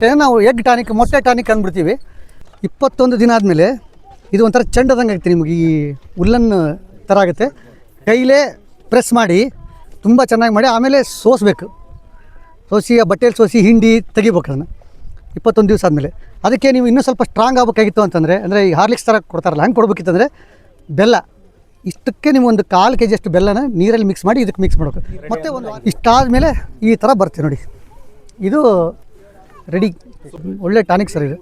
ಮತ್ತೆ ನಾವು egg tonic ಮೊಟ್ಟೆ ಟಾನಿಕ್ ಅಂದ್ಬಿಡ್ತೀವಿ. ಇಪ್ಪತ್ತೊಂದು ದಿನ ಆದಮೇಲೆ ಇದು ಒಂಥರ ಚೆಂಡದಂಗೆ ಆಗುತ್ತೆ ನಿಮಗೆ, ಈ ಉಲ್ಲನ್ ಥರ ಆಗುತ್ತೆ. ಕೈಲೇ ಪ್ರೆಸ್ ಮಾಡಿ, ತುಂಬ ಚೆನ್ನಾಗಿ ಮಾಡಿ, ಆಮೇಲೆ ಸೋಸಬೇಕು. ಸೋಸಿ, ಆ ಬಟ್ಟೆಯಲ್ಲಿ ಸೋಸಿ ಹಿಂಡಿ ತೆಗಿಬೇಕು ಅದನ್ನು. ಇಪ್ಪತ್ತೊಂದು ದಿವಸ ಆದಮೇಲೆ. ಅದಕ್ಕೆ ನೀವು ಇನ್ನೂ ಸ್ವಲ್ಪ ಸ್ಟ್ರಾಂಗ್ ಆಗಬೇಕಾಗಿತ್ತು ಅಂತಂದರೆ, ಅಂದರೆ ಈ ಹಾರ್ಲಿಕ್ಸ್ ಥರ ಕೊಡ್ತಾರಲ್ಲ, ಹಂಗೆ ಕೊಡ್ಬೇಕಿತ್ತಂದರೆ ಬೆಲ್ಲ. ಇಷ್ಟಕ್ಕೆ ನೀವು ಒಂದು ಕಾಲು ಕೆ ಜಿಯಷ್ಟು ಬೆಲ್ಲನ ನೀರಲ್ಲಿ ಮಿಕ್ಸ್ ಮಾಡಿ ಇದಕ್ಕೆ ಮಿಕ್ಸ್ ಮಾಡಬೇಕು. ಮತ್ತೆ ಒಂದು ಇಷ್ಟಾದ ಮೇಲೆ ಈ ಥರ ಬರ್ತೀವಿ ನೋಡಿ. ಇದು ರೆಡಿ. ಒಳ್ಳೆ ಟಾನಿಕ್ ಸರ್ ಇದು.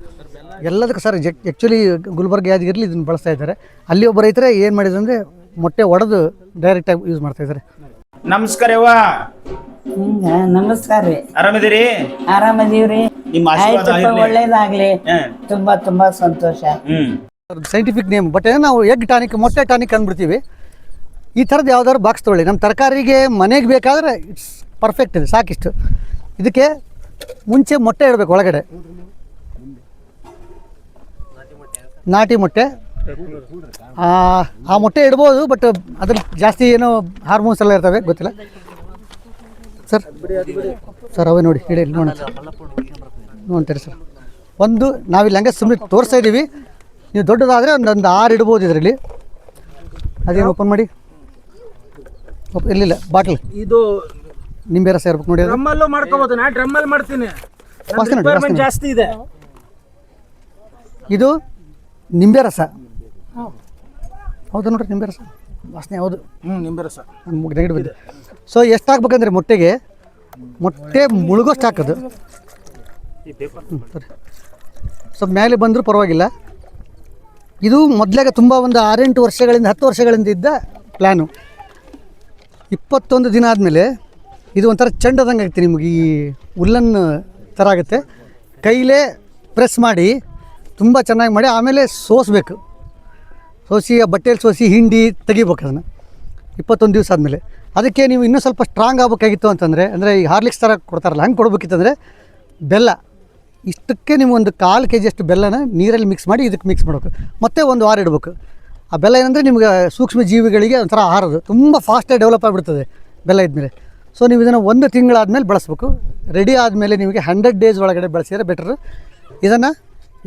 ಎಲ್ಲದಕ್ಕೂ ಸರ್ ಆ್ಯಕ್ಚುಲಿ ಗುಲ್ಬರ್ಗ ಯಾದಗಿರಲಿ ಇದನ್ನು ಬಳಸ್ತಾ ಇದ್ದಾರೆ. ಅಲ್ಲಿ ಒಬ್ಬ ರೈತರೇ ಏನು ಮಾಡಿದ್ರು ಅಂದರೆ ಮೊಟ್ಟೆ ಒಡೆದು ಡೈರೆಕ್ಟಾಗಿ ಯೂಸ್ ಮಾಡ್ತಾ ಇದ್ದಾರೆ. ನಮಸ್ಕಾರ ಯವ್ವ. ನಮಸ್ಕಾರ ರೀ. ಆರಾಮಿದ್ದೀರಿ? ಆರಾಮದೀವ್ರಿ? ನಿಮ್ಮ ಆಶೀರ್ವಾದ. ಒಳ್ಳೇದಾಗ್ಲಿ. ತುಂಬಾ ತುಂಬಾ ಸಂತೋಷ. ಹ್ಮ್. ಸೈಂಟಿಫಿಕ್ ನೇಮ್ ಬಟ್ ನಾವು ಎಗ್ ಟಾನಿಕ್ ಮೊಟ್ಟೆ ಟಾನಿಕ್ ಅಂದ್ಬಿಡ್ತೀವಿ. ಈ ಥರದ್ದು ಯಾವ್ದಾದ್ರು ಬಾಕ್ಸ್ ತೊಗೊಳ್ಳಿ. ನಮ್ಮ ತರಕಾರಿಗೆ ಮನೆಗೆ ಬೇಕಾದ್ರೆ ಇಟ್ಸ್ ಪರ್ಫೆಕ್ಟ್ ಇದೆ ಸಾಕಿಷ್ಟು. ಇದಕ್ಕೆ ಮುಂಚೆ ಮೊಟ್ಟೆ ಇಡಬೇಕು ಒಳಗಡೆ. ನಾಟಿ ಮೊಟ್ಟೆ. ಆ, ಮೊಟ್ಟೆ ಇಡ್ಬೋದು ಬಟ್ ಅದ್ರ ಜಾಸ್ತಿ ಏನೋ ಹಾರ್ಮೋನ್ಸ್ ಎಲ್ಲ ಇರ್ತವೆ ಗೊತ್ತಿಲ್ಲ. ಸರ್ ಸರ್ ಅವೇ ನೋಡಿ ಇಡೀ ನೋಡೋಣ ನೋಡ್ತೀರಿ ಸರ್? ಒಂದು ನಾವಿಲ್ಲಿ ಹಂಗೆ ಸುಮ್ಮನೆ ತೋರಿಸ್ತಾ ಇದ್ದೀವಿ. ನೀವು ದೊಡ್ಡದಾದರೆ ಒಂದೊಂದು ಆರು ಇಡ್ಬೋದು ಇದರಲ್ಲಿ. ಅದೇನು ಓಪನ್ ಮಾಡಿ? ಇರಲಿಲ್ಲ ಬಾಟ್ಲ್. ಇದು ನಿಂಬೆ ರಸ ಇರ್ಬೇಕು ನೋಡಿ ಡ್ರಮ್ಮಲ್ಲೂ ಮಾಡ್ಕೋಬಹುದು ನಾ ಡ್ರಮ್ಮಲ್ಲಿ ಮಾಡ್ತೀನಿ. ವಾಸನೆ ನೋಡಿ, ರಿಕ್ವೈರ್ಮೆಂಟ್ ವಾಸನೆ. ಜಾಸ್ತಿ ಇದೆ. ಇದು ನಿಂಬೆ ರಸ. ಹೌದು ನೋಡ್ರಿ ನಿಂಬೆ ರಸ. ವಾಸನೆ ಹೌದು. ಹ್ಞೂ ನಿಂಬೆ ರಸ. ನೆಗಡಿ ಬಂದಿದೆ ಸೊ ಎಷ್ಟು ಹಾಕ್ಬೇಕಂದ್ರೆ ಮೊಟ್ಟೆಗೆ ಮೊಟ್ಟೆ ಮುಳುಗೋಷ್ಟು ಹಾಕೋದು. ಹ್ಮ್, ಸರಿ. ಸ್ವಲ್ಪ ಮೇಲೆ ಬಂದರೂ ಪರವಾಗಿಲ್ಲ. ಇದು ಮೊದಲಾಗ ತುಂಬ ಒಂದು ಆರೆಂಟು ವರ್ಷಗಳಿಂದ ಹತ್ತು ವರ್ಷಗಳಿಂದ ಇದ್ದ ಪ್ಲ್ಯಾನು ಇಪ್ಪತ್ತೊಂದು ದಿನ ಆದಮೇಲೆ ಇದು ಒಂಥರ ಚೆಂಡದಂಗೆ ಆಗುತ್ತೆ ನಿಮಗೆ ಈ ಉಲ್ಲನ್ ಥರ ಆಗುತ್ತೆ. ಕೈಲೇ ಪ್ರೆಸ್ ಮಾಡಿ ತುಂಬ ಚೆನ್ನಾಗಿ ಮಾಡಿ, ಆಮೇಲೆ ಸೋಸಬೇಕು. ಸೋಸಿ, ಆ ಬಟ್ಟೆಯಲ್ಲಿ ಸೋಸಿ ಹಿಂಡಿ ತೆಗಿಬೇಕು ಅದನ್ನು. ಇಪ್ಪತ್ತೊಂದು ದಿವಸ ಆದಮೇಲೆ. ಅದಕ್ಕೆ ನೀವು ಇನ್ನೂ ಸ್ವಲ್ಪ ಸ್ಟ್ರಾಂಗ್ ಆಗಬೇಕಾಗಿತ್ತು ಅಂತಂದರೆ, ಅಂದರೆ ಈ ಹಾರ್ಲಿಕ್ಸ್ ಥರ ಕೊಡ್ತಾರಲ್ಲ, ಹಂಗೆ ಕೊಡ್ಬೇಕಿತ್ತಂದರೆ ಬೆಲ್ಲ. ಇಷ್ಟಕ್ಕೆ ನೀವು ಒಂದು ಕಾಲು ಕೆ ಜಿಯಷ್ಟು ಬೆಲ್ಲನ ನೀರಲ್ಲಿ ಮಿಕ್ಸ್ ಮಾಡಿ ಇದಕ್ಕೆ ಮಿಕ್ಸ್ ಮಾಡಬೇಕು. ಮತ್ತೆ ಒಂದು ವಾರ ಇಡಬೇಕು. ಆ ಬೆಲ್ಲ ಏನಂದರೆ ನಿಮಗೆ ಸೂಕ್ಷ್ಮ ಜೀವಿಗಳಿಗೆ ಒಂಥರ ಆಹಾರದು ತುಂಬ ಫಾಸ್ಟಾಗಿ ಡೆವಲಪ್ ಆಗಿಬಿಡ್ತದೆ ಬೆಲ್ಲ ಇದ್ಮೇಲೆ. ಸೊ ನೀವು ಇದನ್ನು ಒಂದು ತಿಂಗಳಾದಮೇಲೆ ಬಳಸ್ಬೇಕು. ರೆಡಿ ಆದಮೇಲೆ ನಿಮಗೆ ಹಂಡ್ರೆಡ್ ಡೇಸ್ ಒಳಗಡೆ ಬಳಸಿದರೆ ಬೆಟ್ರು ಇದನ್ನು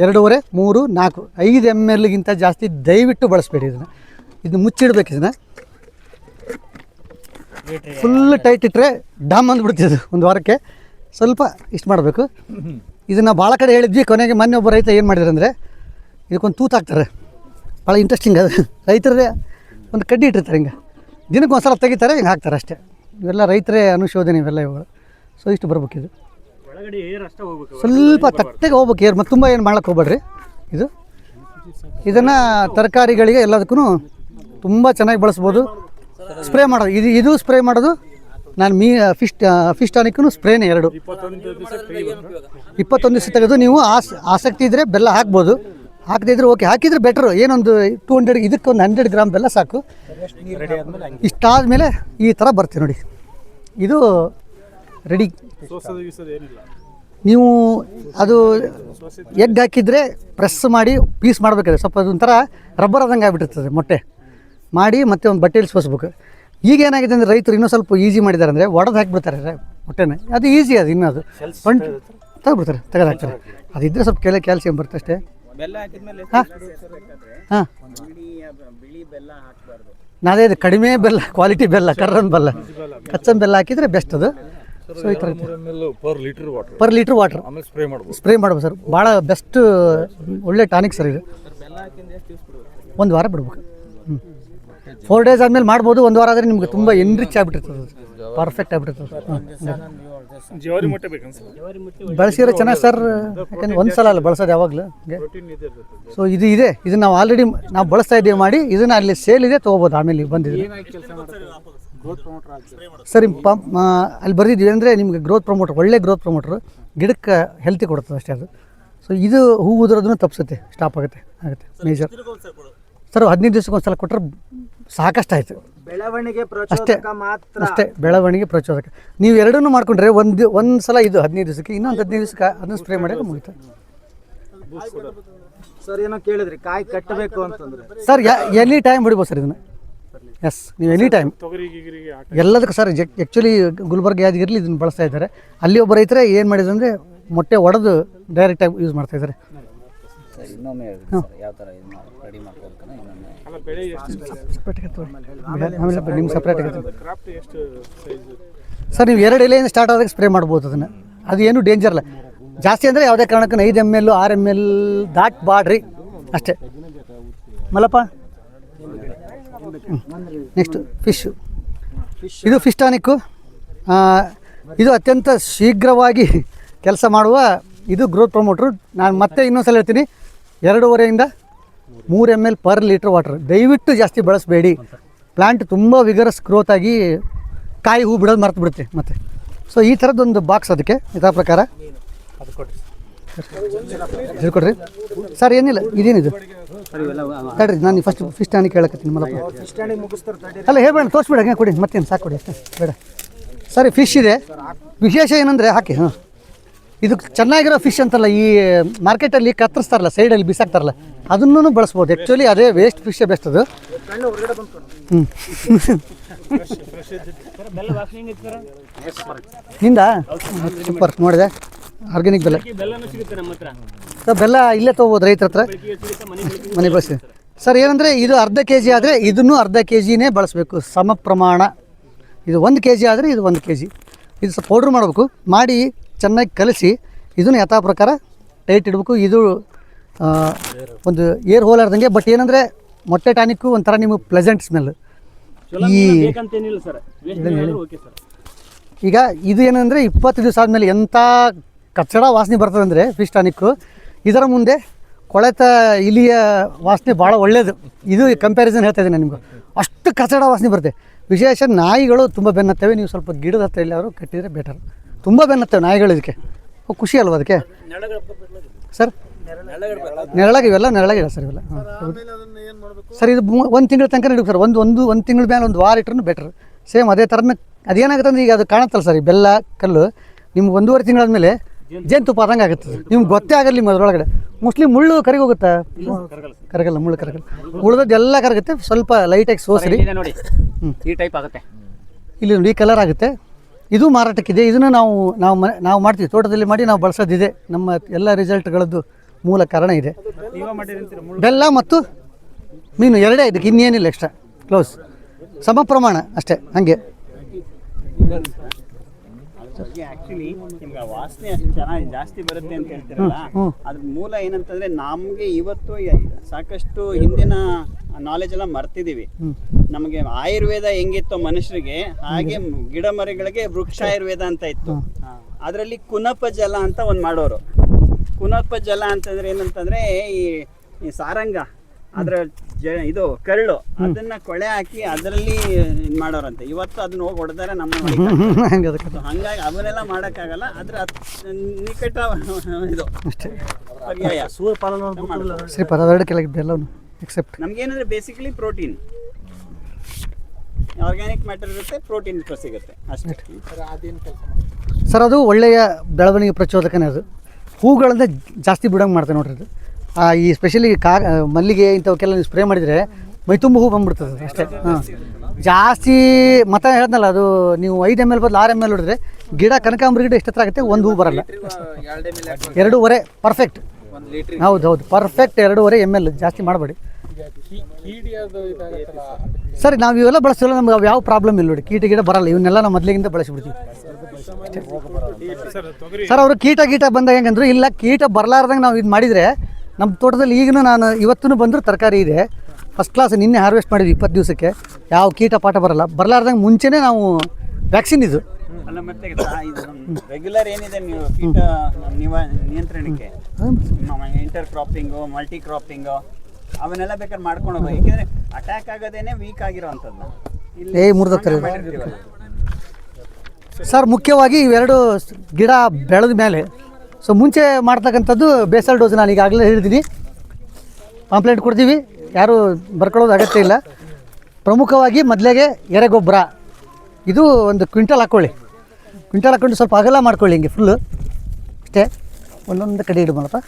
ಎರಡೂವರೆ, ಮೂರು, ನಾಲ್ಕು, ಐದು ಎಂ ಎಲ್ಗಿಂತ ಜಾಸ್ತಿ ದಯವಿಟ್ಟು ಬಳಸಬೇಡಿ ಇದನ್ನು. ಇದನ್ನು ಮುಚ್ಚಿಡ್ಬೇಕು ಇದನ್ನು. ಫುಲ್ ಟೈಟ್ ಇಟ್ಟರೆ ಡಮ್ ಅಂದ್ಬಿಡ್ತಿದ್ದು ಒಂದು ವಾರಕ್ಕೆ. ಸ್ವಲ್ಪ ಇಷ್ಟು ಮಾಡಬೇಕು. ಇದನ್ನು ಭಾಳ ಕಡೆ ಹೇಳಿದ್ವಿ, ಕೊನೆಗೆ ಮೊನ್ನೆ ಒಬ್ಬ ರೈತ ಏನು ಮಾಡಿದ್ರು ಅಂದರೆ ಇದಕ್ಕೊಂದು ತೂತು ಹಾಕ್ತಾರೆ. ಭಾಳ ಇಂಟ್ರೆಸ್ಟಿಂಗ್ ಅದು. ರೈತರದೇ ಒಂದು ಕಡ್ಡಿ ಇಟ್ಟಿರ್ತಾರೆ ಹಿಂಗೆ. ದಿನಕ್ಕೆ ಒಂದು ಸಲ ತೆಗಿತಾರೆ, ಹಿಂಗೆ ಹಾಕ್ತಾರೆ ಅಷ್ಟೇ. ಇವೆಲ್ಲ ರೈತರೇ ಅನುಶೋಧನೆ ಇವೆಲ್ಲ ಇವುಗಳು. ಸೊ ಇಷ್ಟು ಬರ್ಬೇಕಿದು ಸ್ವಲ್ಪ ತಟ್ಟೆಗೆ ಹೋಗ್ಬೇಕು. ಏರ್ ಮತ್ತು ತುಂಬ ಏನು ಮಾಡೋಕೆ ಹೋಗ್ಬೇಡ್ರಿ. ಇದು ಇದನ್ನು ತರಕಾರಿಗಳಿಗೆ ಎಲ್ಲದಕ್ಕೂ ತುಂಬ ಚೆನ್ನಾಗಿ ಬಳಸ್ಬೋದು. ಸ್ಪ್ರೇ ಮಾಡೋದು. ಇದು ಇದು ಸ್ಪ್ರೇ ಮಾಡೋದು. ನಾನು ಮೀ ಫಿಶ್ ಫಿಶ್ ಟಾನಿಕ್ನು ಸ್ಪ್ರೇನೇ ಎರಡು. ಇಪ್ಪತ್ತೊಂದು ದಿವಸ ತೆಗೆದು ನೀವು ಆಸ್ ಆಸಕ್ತಿ ಇದ್ದರೆ ಬೆಲ್ಲ ಹಾಕ್ಬೋದು. ಹಾಕದೇ ಇದ್ರೆ ಓಕೆ ಹಾಕಿದ್ರೆ ಬೆಟರ್ ಏನೊಂದು ಟೂ ಹಂಡ್ರೆಡ್ ಇದಕ್ಕೆ ಒಂದು ಹಂಡ್ರೆಡ್ ಗ್ರಾಮ್ ಬೆಲ್ಲ ಸಾಕು. ಇಷ್ಟಾದ ಮೇಲೆ ಈ ಥರ ಬರ್ತೀವಿ ನೋಡಿ. ಇದು ರೆಡಿ ನೀವು ಅದು ಎಗ್ ಹಾಕಿದರೆ ಪ್ರೆಸ್ ಮಾಡಿ ಪೀಸ್ ಮಾಡಬೇಕಾದ್ರೆ ಸ್ವಲ್ಪ ಅದೊಂಥರ ರಬ್ಬರ್ ಆದಂಗೆ ಆಗಿಬಿಟ್ಟಿರ್ತದೆ ಮೊಟ್ಟೆ. ಮಾಡಿ ಮತ್ತೆ ಒಂದು ಬಟ್ಟೆಯಲ್ಲಿ ಸೋಸ್ಬೇಕು. ಈಗ ಏನಾಗಿದೆ ಅಂದರೆ ರೈತರು ಇನ್ನೂ ಸ್ವಲ್ಪ ಈಸಿ ಮಾಡಿದ್ದಾರೆ ಅಂದರೆ ಒಡೆದು ಹಾಕಿಬಿಡ್ತಾರೆ ಮೊಟ್ಟೆನ. ಅದು ಈಸಿ ಅದು ಇನ್ನೂ ಅದು. ಫ್ರಂಟ್ ತೆಗೆದ್ಬಿಡ್ತಾರೆ ತೆಗೆದು ಹಾಕ್ತಾರೆ ಅದಿದ್ದರೆ ಸ್ವಲ್ಪ ಕೆಲ ಕ್ಯಾಲ್ಸಿಯಂ ಬರುತ್ತೆ ಅಷ್ಟೇ. ಬೆಲ್ಲ ಹಾಕಿದ್ಮೇಲೆ ಹಾಂ. ಹಾಂ. ಬಿಳಿ ಬೆಲ್ಲ ಹಾಕಬಾರ್ದು. ನಾದೇ ಇದು ಕಡಿಮೆ ಬೆಲ್ಲ ಕ್ವಾಲಿಟಿ ಬೆಲ್ಲ ಕರ್ರನ್ ಬೆಲ್ಲ. ಕಚ್ಚನ್ ಬೆಲ್ಲ ಹಾಕಿದ್ರೆ ಬೆಸ್ಟ್ ಅದು. ಸೊ ಈ ಥರ per litre water per litre water ಆಮೇಲೆ ಸ್ಪ್ರೇ ಮಾಡ್ಬೋದು. ಸ್ಪ್ರೇ ಮಾಡ್ಬೋದು ಸರ್ ಭಾಳ ಬೆಸ್ಟ್ ಒಳ್ಳೆ ಟಾನಿಕ್ ಸರ್ ಇದು. ಒಂದು ವಾರ ಬಿಡ್ಬೇಕು. ಹ್ಞೂ ಫೋರ್ ಡೇಸ್ ಆದಮೇಲೆ ಮಾಡ್ಬೋದು ಒಂದು ವಾರ ಆದರೆ ನಿಮ್ಗೆ ತುಂಬ ಎನ್ರಿಚ್ ಆಗಿಬಿಟ್ಟಿರ್ತದೆ ಪರ್ಫೆಕ್ಟ್ ಆಗಿಬಿಟ್ಟಿರ್ತದೆ ಹ್ಞೂ ಜವಾರಿ ಮೊಟ್ಟೆ ಬೇಕನ್ಸ ಬಳಸಿದ್ರೆ ಚೆನ್ನಾಗಿ ಸರ್ ಯಾಕಂದ್ರೆ ಒಂದು ಸಲ ಅಲ್ಲ ಬಳಸೋದು ಯಾವಾಗಲೂ. ಸೊ ಇದು ಇದೆ. ಇದನ್ನ ನಾವು ಆಲ್ರೆಡಿ ನಾವು ಬಳಸ್ತಾ ಇದ್ದೀವಿ ಮಾಡಿ ಇದನ್ನ ಅಲ್ಲಿ ಸೇಲ್ ಇದೆ ತೊಗೋಬೋದು ಆಮೇಲೆ ಬಂದಿದೆ ಸರಿ ಪಂಪ್ ಅಲ್ಲಿ ಬರೆದಿದ್ವಿ ಅಂದರೆ ನಿಮಗೆ ಗ್ರೋತ್ ಪ್ರಮೋಟರ್ ಒಳ್ಳೆ ಗ್ರೋತ್ ಪ್ರಮೋಟ್ರು ಗಿಡಕ್ಕೆ ಹೆಲ್ತಿ ಕೊಡುತ್ತದೆ ಅಷ್ಟೇ ಅದು. ಸೊ ಇದು ಹೂ ಉದುರೋದನ್ನು ತಪ್ಪಿಸುತ್ತೆ ಸ್ಟಾಪ್ ಆಗುತ್ತೆ ಆಗುತ್ತೆ ಮೇಜರ್ ಸರ್ ಹದಿನೈದು ದಿವಸಕ್ಕೆ ಒಂದ್ಸಲ ಕೊಟ್ಟರೆ ಸಾಕಷ್ಟು ಆಯಿತು ಬೆಳವಣಿಗೆ ಅಷ್ಟೇ. ಪ್ರಚೋದಕ ಮಾತ್ರ. ಅಷ್ಟೇ ಬೆಳವಣಿಗೆ ಪ್ರಚೋದಕ. ನೀವು ಎರಡನ್ನೂ ಮಾಡ್ಕೊಂಡ್ರೆ ಒಂದು ಒಂದು ಸಲ ಇದು ಹದಿನೈದು ದಿವಸಕ್ಕೆ ಇನ್ನೊಂದು ಹದಿನೈದು ದಿವಸಕ್ಕೆ ಅದನ್ನು ಸ್ಪ್ರೇ ಮಾಡಿದ್ರೆ ಮುಗಿತು. ಸರ್ ಏನೋ ಕೇಳಿದ್ರಿ ಕಾಯಿ ಕಟ್ಟಬೇಕು ಅಂತಂದ್ರೆ. ಸರ್ ಎನಿ ಟೈಮ್ ಹೊಡಿಬೋದು ಸರ್ ಇದನ್ನು. ಎಸ್ ನೀವು ಎನಿ ಟೈಮ್. ಎಲ್ಲದಕ್ಕೂ ಸರ್ ಆ್ಯಕ್ಚುಲಿ ಗುಲ್ಬರ್ಗ ಯಾದಗಿರಲಿ ಇದನ್ನು ಬಳಸ್ತಾ ಇದ್ದಾರೆ. ಅಲ್ಲಿ ಒಬ್ಬ ರೈತರೇ ಏನು ಮಾಡಿದ್ರು ಅಂದರೆ ಮೊಟ್ಟೆ ಒಡೆದು ಡೈರೆಕ್ಟಾಗಿ ಯೂಸ್ ಮಾಡ್ತಾಯಿದ್ದಾರೆ ಸರ್ ಇನ್ನೊಮ್ಮೆ ಹೇಳ್ರಿ ಸರ್ ಯಾವ ಥರ ಇದು ರೆಡಿ ಮಾಡ್ಕೋಬೇಕನ್ನ ಇನ್ನೊಮ್ಮೆ ಅಲ್ಲ ಬೆಳೆ ಎಷ್ಟು ಸಪ್ರೇಟ್ ಆಮೇಲೆ ನಿಮ್ಗೆ ಸಪ್ರೇಟ್ ಆಗುತ್ತೆ ಕ್ರಾಫ್ಟ್ ಎಷ್ಟು ಸೈಜ್ ಸರ್ ನೀವು ಎರಡು ಎಲೆಯಿಂದ ಸ್ಟಾರ್ಟ್ ಆದಾಗ ಸ್ಪ್ರೇ ಮಾಡ್ಬೋದು ಅದನ್ನು. ಅದು ಏನು ಡೇಂಜರ್ ಇಲ್ಲ ಜಾಸ್ತಿ ಅಂದರೆ ಯಾವುದೇ ಕಾರಣಕ್ಕೂ ಐದು ಎಂ ಎಲ್ ಆರು ಎಂ ಎಲ್ ದಾಟ್ ಬಾಡ್ರಿ ಅಷ್ಟೇ. ಮಲ್ಲಪ್ಪ? ನೆಕ್ಸ್ಟ್ ಫಿಶ್ಶು ಇದು ಫಿಶ್ ಟಾನಿಕ್ಕು ಆ, ಇದು ಅತ್ಯಂತ ಶೀಘ್ರವಾಗಿ ಕೆಲಸ ಮಾಡುವ ಇದು ಗ್ರೋತ್ ಪ್ರಮೋಟ್ರು ನಾನು ಮತ್ತೆ ಇನ್ನೊಂದ್ಸಲ ಹೇಳ್ತೀನಿ. ಎರಡೂವರೆಯಿಂದ ಮೂರು M L per litre water ದಯವಿಟ್ಟು ಜಾಸ್ತಿ ಬಳಸಬೇಡಿ. ಪ್ಲ್ಯಾಂಟ್ ತುಂಬ ವಿಗರಸ್ ಗ್ರೋತ್ ಆಗಿ ಕಾಯಿ ಹೂ ಬಿಡೋದು ಮರ್ತು ಬಿಡುತ್ತೆ ಮತ್ತೆ. ಸೊ ಈ ಥರದ್ದೊಂದು ಬಾಕ್ಸ್ ಅದಕ್ಕೆ ಇದರ ಪ್ರಕಾರ. ಹೇಳ್ಕೊಡ್ರಿ ಸರ್, ಏನಿಲ್ಲ, ಇದೇನಿದು? ತಡ್ರಿ, ನಾನು ಫಸ್ಟ್ ಫಿಶ್ ಟಾನಿಕ್ ಕೇಳಕತ್ತೀನಿ ಮಲಪ್ಪ ಅಲ್ಲ ಹೇಳ್ಬೇಡ ತೋರಿಸ್ಬೇಡ ಹಂಗೆ ಕೊಡಿ, ಮತ್ತೇನು ಸಾಕು ಕೊಡಿ, ಅಷ್ಟೇ, ಬೇಡ. ಸರಿ ಫಿಶ್ ಇದೆ. ವಿಶೇಷ ಏನಂದರೆ ಹಾಕಿ, ಹಾಂ. ಇದು ಚೆನ್ನಾಗಿರೋ ಫಿಶ್ ಅಂತಲ್ಲ, ಈ ಮಾರ್ಕೆಟಲ್ಲಿ ಕತ್ತರಿಸ್ತಾರಲ್ಲ ಸೈಡಲ್ಲಿ ಬಿಸಾಕ್ತಾರಲ್ಲ ಅದನ್ನೂ ಬಳಸ್ಬೋದು. ಆ್ಯಕ್ಚುಲಿ ಅದೇ ವೇಸ್ಟ್ ಫಿಶೇ ಬೆಸ್ಟ್ ಅದು. ಹ್ಞೂ ಸೂಪರ್ ನೋಡಿದೆ. ಆರ್ಗ್ಯಾನಿಕ್ ಬೆಲ್ಲ. ಸರ್, ಬೆಲ್ಲ ಇಲ್ಲೇ ತೊಗೋಬೋದು ರೈತರ ಹತ್ರ. ಮನೆ ಬಳಸಿ. ಸರ್, ಏನಂದರೆ ಇದು ಅರ್ಧ ಕೆ ಜಿ ಆದರೆ ಇದನ್ನು ಅರ್ಧ ಕೆ ಜಿನೇ ಬಳಸಬೇಕು. ಸಮ ಪ್ರಮಾಣ. ಇದು ಒಂದು ಕೆ ಜಿ ಆದರೆ ಇದು ಒಂದು ಕೆ ಜಿ ಇದು ಸ್ವಲ್ಪ ಪೌಡ್ರ್ ಮಾಡಬೇಕು. ಮಾಡಿ ಚೆನ್ನಾಗಿ ಕಲಸಿ ಇದನ್ನು ಯಥಾ ಪ್ರಕಾರ ಟೈಟ್ ಇಡಬೇಕು. ಇದು ಒಂದು ಏರ್ ಹೋಲ್ ಆಡ್ದಂಗೆ ಬಟ್ ಏನಂದರೆ ಮೊಟ್ಟೆ ಟಾನಿಕ್ಕು ಒಂಥರ ನಿಮಗೆ ಪ್ಲೆಸೆಂಟ್ ಸ್ಮೆಲ್ ಈ ಈಗ ಇದು ಏನಂದರೆ ಇಪ್ಪತ್ತು ದಿವಸ ಆದಮೇಲೆ ಎಂಥ ಕಚ್ಚಡ ವಾಸನೆ ಬರ್ತದೆ ಅಂದರೆ ಫಿಶ್ ಟಾನಿಕ್ಕು ಇದರ ಮುಂದೆ ಕೊಳೆತ ಇಲಿಯ ವಾಸನೆ ಭಾಳ ಒಳ್ಳೆಯದು ಇದು ಕಂಪ್ಯಾರಿಸನ್ ಹೇಳ್ತಾ ಇದ್ದೀನಿ ನಿಮ್ಗೆ. ಅಷ್ಟು ಕಚ್ಚಡ ವಾಸನೆ ಬರುತ್ತೆ. ವಿಶೇಷ ನಾಯಿಗಳು ತುಂಬ ಬೆನ್ನತ್ತವೆ. ನೀವು ಸ್ವಲ್ಪ ಗಿಡದ ಹತ್ರ ಅವರು ಕಟ್ಟಿದರೆ ಬೆಟರ್ ತುಂಬ ಬೆನ್ನತ್ತವೆ ನಾಯಿಗಳು ಇದಕ್ಕೆ. ಖುಷಿ ಅಲ್ವಾ ಅದಕ್ಕೆ? ಸರ್? ನೆರಳಾಗಿ ಇವೆಲ್ಲ ನೆರಳಾಗಿಲ್ಲ ಸರ್ ಇವೆಲ್ಲ. ಸರ್ ಇದು ಒಂದು ತಿಂಗಳ ತನಕ ನಡೀಬೇಕು ಸರ್. ಒಂದು ಒಂದು ಒಂದು ತಿಂಗಳ ಮೇಲೆ ಒಂದು ವಾರ ಇಟ್ಟರೂ ಬೆಟ್ರ್ ಸೇಮ್ ಅದೇ ಥರನೇ ಅದೇನಾಗುತ್ತೆ ಅಂದ್ರೆ ಈಗ ಅದು ಕಾಣುತ್ತಲ್ಲ ಸರ್ ಈ ಬೆಲ್ಲ ಕಲ್ಲು ನಿಮ್ಗೆ ಒಂದೂವರೆ ತಿಂಗಳಾದ್ಮೇಲೆ ಜೇನುತುಪ್ಪ ಆದಂಗೆ ಆಗುತ್ತೆ ನಿಮ್ಗೆ ಗೊತ್ತೇ ಆಗಲಿ ನಿಮ್ಮ ಅದರೊಳಗಡೆ. ಮೋಸ್ಟ್ಲಿ ಮುಳ್ಳು ಕರಗಿ ಹೋಗುತ್ತಾ? ಕರಗಲ್ಲ ಮುಳ್ಳು ಕರಗಲ್ಲ. ಉಳಿದದ್ದು ಎಲ್ಲ ಕರಗುತ್ತೆ ಸ್ವಲ್ಪ ಲೈಟಾಗಿ ಸೋಸ್ರಿ. ಹ್ಞೂ ಈ ಟೈಪ್ ಆಗುತ್ತೆ. ಇಲ್ಲಿ ನೋಡಿ ಕಲರ್ ಆಗುತ್ತೆ. ಇದು ಮಾರಾಟಕ್ಕಿದೆ. ಇದನ್ನು ನಾವು ನಾವು ನಾವು ಮಾಡ್ತೀವಿ. ತೋಟದಲ್ಲಿ ಮಾಡಿ ನಾವು ಬಳಸೋದಿದೆ. ನಮ್ಮ ಎಲ್ಲ ರಿಸಲ್ಟ್ಗಳದ್ದು ಮೂಲ ಕಾರಣ ಇದೆ. ಬೆಲ್ಲ ಮತ್ತು ಮೀನು ಎರಡೇ ಇದಕ್ಕೆ ಇನ್ನೇನಿಲ್ಲ ಎಕ್ಸ್ಟ್ರಾ ಕ್ಲೋಸ್ ಸಮ ಪ್ರಮಾಣ ಅಷ್ಟೇ ಹಾಗೆ. ಆಕ್ಚುಲಿ ನಿಮ್ಗೆ ವಾಸನೆ ಅಷ್ಟು ಚೆನ್ನಾಗಿ ಜಾಸ್ತಿ ಬರುತ್ತೆ ಅಂತ ಹೇಳ್ತೀರಲ್ಲ. ಅದ್ರ ಮೂಲ ಏನಂತಂದ್ರೆ ನಮ್ಗೆ ಇವತ್ತು ಸಾಕಷ್ಟು ಹಿಂದಿನ ನಾಲೆಜ್ ಎಲ್ಲ ಮರ್ತಿದೀವಿ. ನಮಗೆ ಆಯುರ್ವೇದ ಹೆಂಗಿತ್ತು ಮನುಷ್ಯರಿಗೆ ಹಾಗೆ ಗಿಡ ಮರಗಳಿಗೆ ವೃಕ್ಷ ಆಯುರ್ವೇದ ಅಂತ ಇತ್ತು. ಅದರಲ್ಲಿ ಕುನಪ ಜಲ ಅಂತ ಒಂದು ಮಾಡೋರು. ಕುನಪ ಜಲ ಅಂತಂದ್ರೆ ಏನಂತಂದ್ರೆ ಈ ಈ ಸಾರಂಗ ಅದ್ರ ಜ ಇದು ಕರಳು ಅದನ್ನ ಕೊಳೆ ಹಾಕಿ ಅದರಲ್ಲಿ ಇದ್ ಮಾಡೋರಂತೆ. ಇವತ್ತು ಅದನ್ನ ಹೋಗಿ ಹೊಡೆದಾರೆ ನಮ್ಮ ಹಂಗಾಗಿ ಅವನ್ನೆಲ್ಲ ಮಾಡೋಕ್ಕಾಗಲ್ಲ. ಅದ್ರ ಅತ್- ನಿಕಟ ಇದು ಪರ್ಯಾಯ. ಸೂರ್ಯ ಕೆಳಗಿದ್ದೆ ಎಲ್ಲವೂ ಎಕ್ಸೆಪ್ಟ್ ನಮ್ಗೇನಂದ್ರೆ ಬೇಸಿಕಲಿ ಪ್ರೋಟೀನ್ ಆರ್ಗ್ಯಾನಿಕ್ ಮ್ಯಾಟರ್ ಇರುತ್ತೆ ಪ್ರೋಟೀನ್ ಸಿಗುತ್ತೆ. ಅಷ್ಟೇ. ಸರ್ ಅದು ಒಳ್ಳೆಯ ಬೆಳವಣಿಗೆ ಪ್ರಚೋದಕನೇ ಅದು. ಹೂಗಳಿಂದ ಜಾಸ್ತಿ ಬಿಡೋಂಗೆ ಮಾಡ್ತೇವೆ ನೋಡ್ರಿ ಅದು. ಆ, ಈ ಸ್ಪೆಷಲಿ ಕಾ ಮಲ್ಲಿಗೆ ಇಂಥವಕ್ಕೆಲ್ಲ ನೀವು ಸ್ಪ್ರೇ ಮಾಡಿದರೆ ಮೈ ತುಂಬ ಹೂ ಬಂದ್ಬಿಡ್ತದೆ ಅದು ಅಷ್ಟೇ. ಹಾಂ. ಜಾಸ್ತಿ ಮತ ಹೇಳ್ದಲ್ಲ ಅದು ನೀವು ಐದು ಎಂ ಎಲ್ ಬದಲು ಆರು ಎಂ ಎಲ್ ಹೊಡೆದ್ರೆ ಗಿಡ ಕನಕಾಂಬರಿ ಗಿಡ ಎಷ್ಟು ಹತ್ರ ಆಗುತ್ತೆ ಒಂದು ಹೂ ಬರಲ್ಲ. ಎರಡೂವರೆ ಪರ್ಫೆಕ್ಟ್ ಹೌದು ಹೌದು. ಪರ್ಫೆಕ್ಟ್ ಎರಡೂವರೆ ಎಂ ಎಲ್ ಜಾಸ್ತಿ ಮಾಡಬೇಡಿ. ಸರ್, ನಾವು ಇವೆಲ್ಲ ಬಳಸಿಲ್ಲ ನಮ್ಗೆ ಯಾವ ಪ್ರಾಬ್ಲಮ್ ಇಲ್ಲ ನೋಡಿ. ಕೀಟ ಗೀಟ ಬರಲ್ಲ, ಇವನ್ನೆಲ್ಲ ನಾವು ಮೊದಲಿಗಿಂತ ಬಳಸಿಬಿಡ್ತೀವಿ. ಸರ್, ಅವರು ಕೀಟ ಗೀಟ ಬಂದಾಗ ಹೆಂಗಂದ್ರು, ಇಲ್ಲ, ಕೀಟ ಬರಲಾರ್ದಂಗೆ ನಾವು ಇದು ಮಾಡಿದರೆ ನಮ್ಮ ತೋಟದಲ್ಲಿ ಈಗಲೂ ನಾನು ಇವತ್ತೂ ಬಂದರೂ ತರಕಾರಿ ಇದೆ. ಫಸ್ಟ್ ಕ್ಲಾಸ್ ನಿನ್ನೆ ಹಾರ್ವೆಸ್ಟ್ ಮಾಡಿದ್ವಿ ಇಪ್ಪತ್ತು ದಿವಸಕ್ಕೆ. ಯಾವ ಕೀಟ ಪಾಠ ಬರಲ್ಲ. ಬರಲಾರ್ದಂಗೆ ಮುಂಚೆನೇ ನಾವು ವ್ಯಾಕ್ಸಿನ್ ಇದು. ರೆಗ್ಯುಲರ್ ಏನಿದೆ ನಿವ ನಿಯಂತ್ರಣಕ್ಕೆ? ಇಂಟರ್ ಕ್ರಾಪಿಂಗು ಮಲ್ಟಿ ಕ್ರಾಪಿಂಗು ಅವನ್ನೆಲ್ಲ ಬೇಕಾದ್ರೆ ಮಾಡ್ಕೊಂಡು ಹೋಗ್ಬೋದು ಯಾಕೆಂದ್ರೆ ಅಟ್ಯಾಕ್ ಆಗೋದೇನೆ ವೀಕ್ ಆಗಿರೋವಂಥದ್ದು ಏ ಸರ್ ಮುಖ್ಯವಾಗಿ ಇವೆರಡು ಗಿಡ ಬೆಳೆದ ಮೇಲೆ ಸೊ ಮುಂಚೆ ಮಾಡ್ತಕ್ಕಂಥದ್ದು ಬೇಸಲ್ ಡೋಸ್ ನಾನು ಈಗಾಗಲೇ ಹೇಳಿದ್ದೀನಿ. ಪಾಂಪ್ಲೆಟ್ ಕೊಡ್ತೀವಿ. ಯಾರು ಬರ್ಕೊಳ್ಳೋದು ಅಗತ್ಯ ಇಲ್ಲ. ಪ್ರಮುಖವಾಗಿ ಮೊದಲಿಗೆ ಎರೆಗೊಬ್ಬರ ಇದು ಒಂದು ಕ್ವಿಂಟಲ್ ಹಾಕ್ಕೊಳ್ಳಿ ಕ್ವಿಂಟಲ್ ಹಾಕ್ಕೊಂಡು ಸ್ವಲ್ಪ ಅಗಲ ಮಾಡ್ಕೊಳ್ಳಿ ಹಿಂಗೆ ಫುಲ್ಲು ಅಷ್ಟೇ. ಒಂದೊಂದು ಕಡೆ ಇಡಬಲ್ಲಪ್ಪ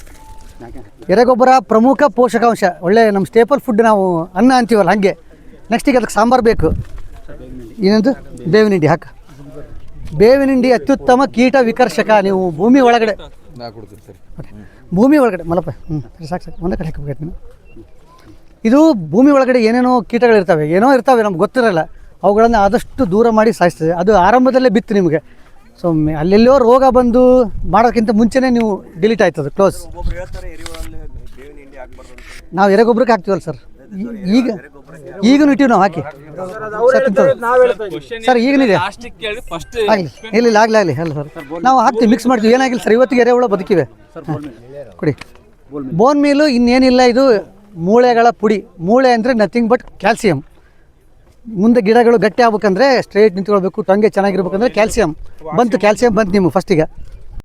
ಎರೆಗೊಬ್ಬರ ಪ್ರಮುಖ ಪೋಷಕಾಂಶ. ಒಳ್ಳೆ ನಮ್ಮ ಸ್ಟೇಪಲ್ ಫುಡ್ ನಾವು ಅನ್ನ ಅಂತೀವಲ್ಲ ಹಾಗೆ. ನೆಕ್ಸ್ಟಿಗೆ ಅದಕ್ಕೆ ಸಾಂಬಾರು ಬೇಕು. ಏನಂತ ಬೇವಿನ ಹಿಂಡಿ ಹಾಕ. ಬೇವಿನ ಹಿಂಡಿ ಅತ್ಯುತ್ತಮ ಕೀಟ ವಿಕರ್ಷಕ. ನೀವು ಭೂಮಿ ಒಳಗಡೆ ಭೂಮಿ ಒಳಗಡೆ ಮಲಪ ಹ್ಞೂ ಸಾಕು ಸಾಕು. ಒಂದೇ ಕಡೆ ಹಾಕಬೇಕು ನೀನು ಇದು ಭೂಮಿ ಒಳಗಡೆ ಏನೇನೋ ಕೀಟಗಳಿರ್ತವೆ. ಏನೋ ಇರ್ತವೆ ನಮ್ಗೆ ಗೊತ್ತಿರಲ್ಲ. ಅವುಗಳನ್ನು ಆದಷ್ಟು ದೂರ ಮಾಡಿ ಸಾಯಿಸ್ತದೆ. ಅದು ಆರಂಭದಲ್ಲೇ ಬಿತ್ತು ನಿಮಗೆ. ಸೊ ಅಲ್ಲೆಲ್ಲೋ ರೋಗ ಬಂದು ಮಾಡೋಕ್ಕಿಂತ ಮುಂಚೆನೇ ನೀವು ಡಿಲೀಟ್ ಆಯ್ತದ ಕ್ಲೋಸ್ ನಾವು ಎರೆಗೊಬ್ಬರಕ್ಕೆ ಹಾಕ್ತೀವಲ್ಲ ಸರ್? ಈಗ ಈಗನು ಇಟ್ಟಿವಿ ನಾವು ಹಾಕಿ. ಸರ್ ಈಗ ಸರ್ ಈಗನಿದೆ? ಆಗಲಿ ಇಲ್ಲ ಇಲ್ಲ ಆಗಲಿ ಆಗಲಿ ಅಲ್ಲ ಸರ್. ನಾವು ಹಾಕ್ತೀವಿ ಮಿಕ್ಸ್ ಮಾಡ್ತೀವಿ. ಏನಾಗಿಲ್ಲ ಸರ್ ಇವತ್ತಿಗೆ ಎರೆಹುಳ ಬದುಕಿವೆ. ಕೊಡಿ. ಬೋನ್ ಮೀಲು ಇನ್ನೇನಿಲ್ಲ ಇದು ಮೂಳೆಗಳ ಪುಡಿ. ಮೂಳೆ ಅಂದರೆ ನಥಿಂಗ್ ಬಟ್ ಕ್ಯಾಲ್ಸಿಯಂ ಮುಂದೆ ಗಿಡಗಳು ಗಟ್ಟಿ ಆಗ್ಬೇಕಂದ್ರೆ ಸ್ಟ್ರೈಟ್ ನಿಂತ್ಕೊಳ್ಬೇಕು ಟೊಂಗೆ ಚೆನ್ನಾಗಿರ್ಬೇಕಂದ್ರೆ ಕ್ಯಾಲ್ಸಿಯಂ ಬಂತು ಕ್ಯಾಲ್ಸಿಯಂ ಬಂತು ನಿಮ್ಗೆ ಫಸ್ಟಿಗೆ